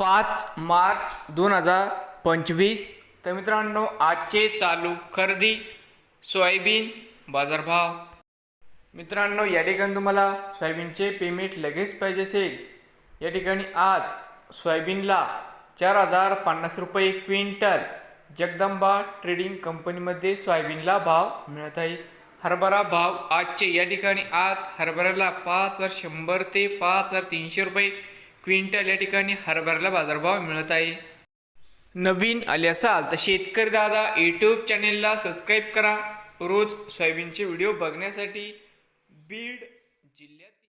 पाच मार्च दोन हजार पंचवीस. तर मित्रांनो आजचे चालू खरेदी सोयाबीन बाजारभाव. मित्रांनो या ठिकाणी तुम्हाला सोयाबीनचे पेमेंट लगेच पाहिजे असेल. या ठिकाणी आज सोयाबीनला चार हजार पन्नास रुपये क्विंटल जगदंबा ट्रेडिंग कंपनीमध्ये सोयाबीनला भाव मिळत आहे. हरभरा भाव आजचे या ठिकाणी आज हरभऱ्याला पाच हजार शंभर ते पाच हजार तीनशे रुपये क्विंटल या ठिकाणी हरभऱ्याला बाजारभाव मिळत आहे. नवीन आले असाल तर शेतकरी दादा यूट्यूब चॅनेलला सबस्क्राईब करा. रोज सोयाबीनचे व्हिडिओ बघण्यासाठी बीड जिल्ह्यात